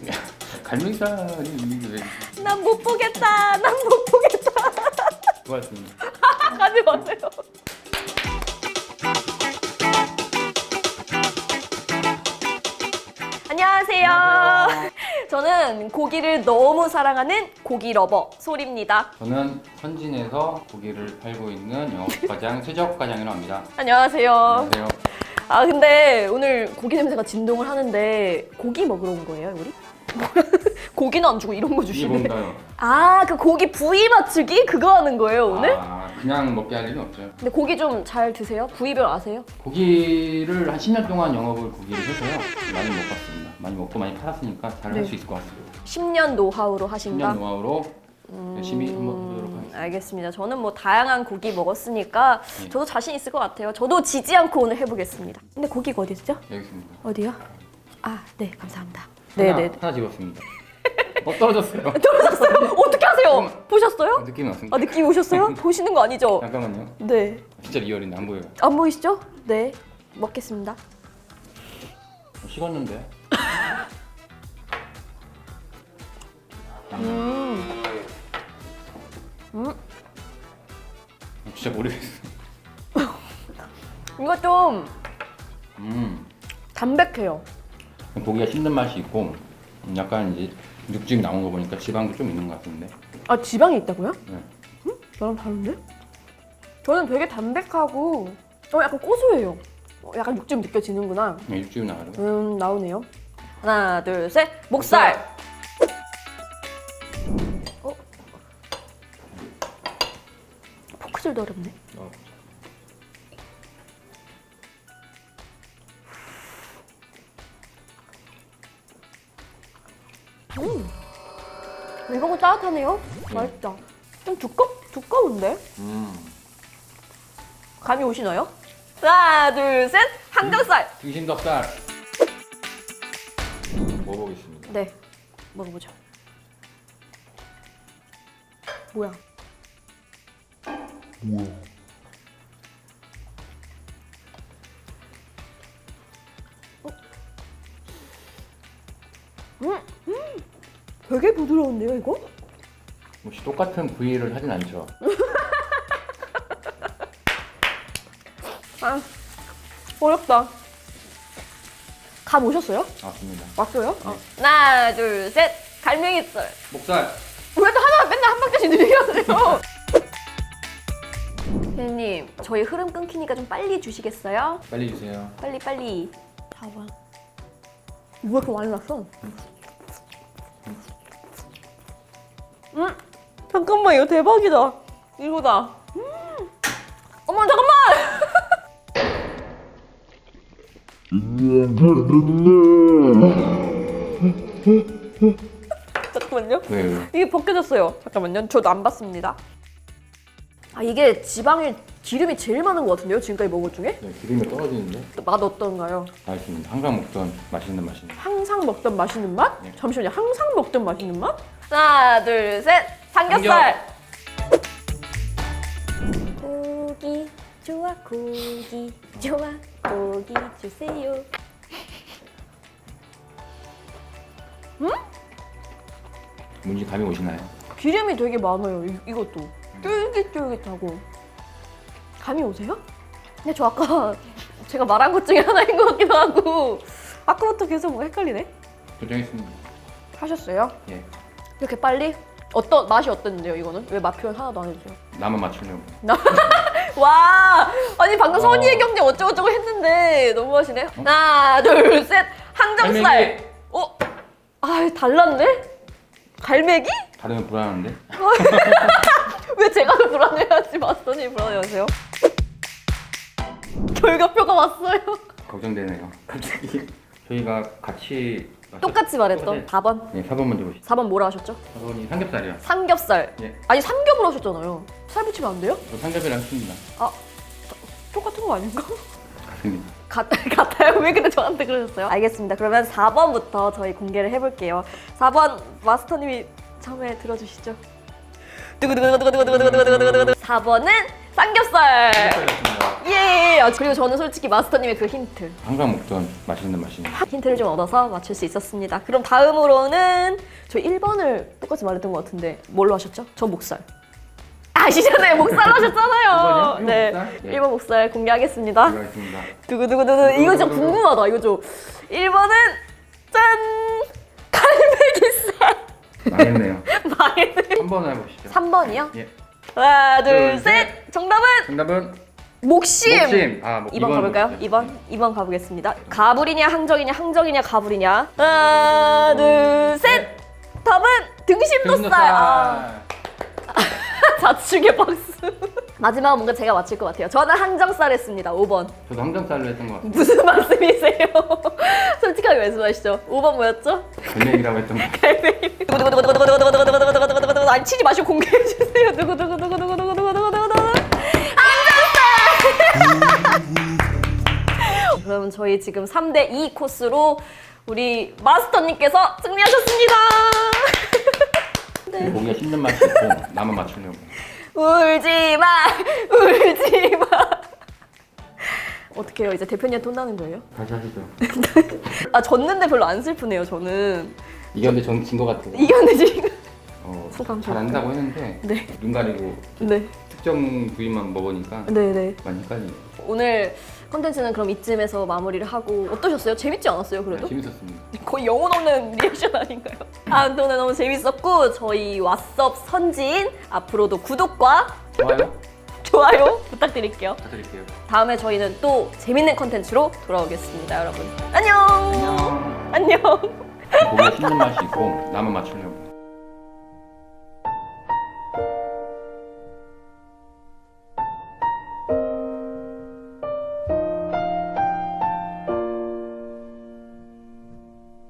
갈매기살이 이게 왜 난 못 보겠다. 난 못 보겠다. 좋아했습니다. 가지 마세요. 안녕하세요. 저는 고기를 너무 사랑하는 고기 러버 소리입니다. 저는 선진에서 고기를 팔고 있는 영업과장 최적과장이라고 합니다. 안녕하세요. 안녕하세요. 아 근데 오늘 고기 냄새가 진동을 하는데 고기 먹으러 온 거예요, 우리? 고기는 안 주고 이런 거 이게 주시네. 뭔가요? 아, 그 고기 부위 맞추기 그거 하는 거예요, 오늘? 아, 그냥 먹게 할 리는 없죠. 근데 고기 좀 잘 드세요? 부위별 아세요? 고기를 한 10년 동안 영업을 고기를 해서요. 많이 먹었습니다. 많이 먹고 많이 팔았으니까 잘할 네. 수 있을 것 같습니다. 10년 노하우로 하신다. 10년 노하우로 열심히 한번 해보도록 음, 하겠습니다. 알겠습니다. 저는 뭐 다양한 고기 먹었으니까 네. 저도 자신 있을 것 같아요. 저도 지지 않고 오늘 해보겠습니다. 근데 고기가 어디 있죠? 여기 있습니다. 어디요? 아, 네, 감사합니다. 하나, 네네. 하나 집었습니다. 어, 떨어졌어요. 떨어졌어요. 어떻게 하세요? 보셨어요? 느낌이 왔습니다. 아, 느낌 오셨어요? 보시는 거 아니죠? 잠깐만요. 네. 진짜 리얼인데 안 보여요. 안 보이시죠? 네. 먹겠습니다. 식었는데. 음. 음. 진짜 모르겠어. 이거 좀 음. 담백해요. 고기가 씹는 맛이 있고 음, 약간 이제 육즙이 나온 거 보니까 지방도 좀 있는 것 같은데. 아, 지방이 있다고요? 네. 나랑 다른데? 저는 되게 담백하고 어, 약간 고소해요. 어, 약간 육즙 느껴지는구나. 네, 육즙이 나가요. 음, 나오네요. 하나, 둘, 셋. 목살. 포크질도 어렵네. 어. 음. 이거 거 따뜻하네요. 맛있다. 좀 두껍, 두꺼운데? 음. 감이 오시나요? 하나, 둘, 셋. 항정살. 등심 덕살. 먹어보겠습니다. 네, 먹어보죠. 뭐야? 어? 음, 음, 되게 부드러운데요, 이거? 혹시 똑같은 부위를 하진 않죠? 아, 어렵다. 감 오셨어요? 맞습니다. 왔어요? 하나, 둘, 셋. 갈매기살. 목살. 왜 또 하나 맨날 한 박자씩 얘기하세요? 선생님, 저희 흐름 끊기니까 좀 빨리 주시겠어요? 빨리 주세요. 빨리 빨리. 봐봐. 왜 이렇게 많이 났어? 음, 잠깐만 이거 대박이다. 이거다. 음, 어머 잠깐만. 잠깐만요. 왜, 왜? 이게 벗겨졌어요. 잠깐만요. 저도 안 봤습니다. 아 이게 지방에 기름이 제일 많은 것 같은데요? 지금까지 먹은 것 중에? 네, 기름이 떨어지는데 맛 어떤가요? 맛있습니다. 항상 먹던 맛있는 맛입니다. 항상 먹던 맛있는 맛? 네. 잠시만요. 항상 먹던 맛있는 맛? 하나, 둘, 셋. 삼겹살. 고기 좋아 고기 좋아 고기 주세요. 뭔지 감이 오시나요? 기름이 되게 많아요. 이, 이것도 쫄깃쫄깃하고 감이 오세요? 근데 저 아까 제가 말한 것 중에 하나인 것 같기도 하고 아까부터 계속 뭐 헷갈리네. 도정했습니다. 하셨어요? 예. 이렇게 빨리? 어떤 맛이 어땠는데요? 이거는 왜 맛 표현 하나도 안 해주세요? 나만 맞추려고. 와 아니 방금 어. 선의의 경쟁 어쩌고저쩌고 했는데 너무 하시네. 하나 둘 셋 항정살. 갈매기! 어? 아 달랐네? 갈매기? 다르면 불안한데? 왜 제가 더 불안해야지 마스터님 불안해하세요? 결과표가 왔어요. 걱정되네요. 갑자기. 저희가 같이 똑같이 말했던 네. 4번. 네, 4번 먼저 보시죠. 4번 뭐라 하셨죠? 4번이 삼겹살이요. 삼겹살. 예. 아니 삼겹을 하셨잖아요. 살 붙이면 안 돼요? 저 삼겹이랑 했습니다. 아 똑같은 거 아닌가? 같습니다. 같, 같아요? 왜 근데 저한테 그러셨어요? 알겠습니다. 그러면 4번부터 저희 공개를 해볼게요. 4번 마스터님이 처음에 들어주시죠. 4번은 삼겹살. 예. 그리고 저는 솔직히 마스터님의 그 힌트. 항상 먹던 맛있는 맛이네요. 힌트를 좀 얻어서 맞출 수 있었습니다. 그럼 다음으로는 저 1번을 똑같이 말했던 것 같은데 뭘로 하셨죠? 저 목살. 아시잖아요. 목살 하셨잖아요. 네. 1번 목살 공개하겠습니다. 알겠습니다. 두구두구두구. 이거 좀 궁금하다. 이거 좀. 1번은 짠! 망했네요. 망했네. 한번 해보시죠. 3번이요? 예. 하나, 둘, 둘, 셋. 정답은 정답은 목심. 목심. 아, 뭐 2번 가볼까요? 2번. 2번 가보겠습니다. 가불이냐, 항적이냐, 항적이냐, 가불이냐. 하나, 음, 둘, 네. 셋. 답은 등심도살. 등심도살. 아, 자축의 박수. 마지막은 뭔가 제가 맞힐 것 같아요. 저는 항정살 했습니다. 5번. 저도 항정살로 했던 것 같아요. 무슨 말씀이세요? 솔직하게 말씀하시죠. 5번 뭐였죠? 갈매기라고 했던 것 갈매기. 아니 치지 마시고 공개해 주세요. 누구누구누구누구누구누구누구누구 그럼 저희 지금 3대 2 코스로 우리 마스터님께서 승리하셨습니다. 네. 고기가 씹는 맛이 있고 나만 맞추려고. 울지 마, 울지 마. 어떻게 해요? 이제 대표님한테 혼나는 거예요? 다시 하시죠. 아 졌는데 별로 안 슬프네요. 저는 이겼는데 전진것 같아요. 이겼는데 지금. 어, 소감 좀 잘한다고 했는데 네, 눈 가리고 네, 특정 부위만 먹으니까 네, 네. 많이 헷갈리네요. 오늘 컨텐츠는 그럼 이쯤에서 마무리를 하고 어떠셨어요? 재밌지 않았어요? 그래도? 재밌었습니다. 거의 영혼 없는 리액션 아닌가요? 아무튼 오늘 너무 재밌었고 저희 왓썹 선진 앞으로도 구독과 좋아요. 좋아요 부탁드릴게요. 부탁드릴게요. 다음에 저희는 또 재밌는 컨텐츠로 돌아오겠습니다, 여러분. 안녕. 안녕. 안녕. 고기가 씹는 맛이 있고 나만 맞추려고.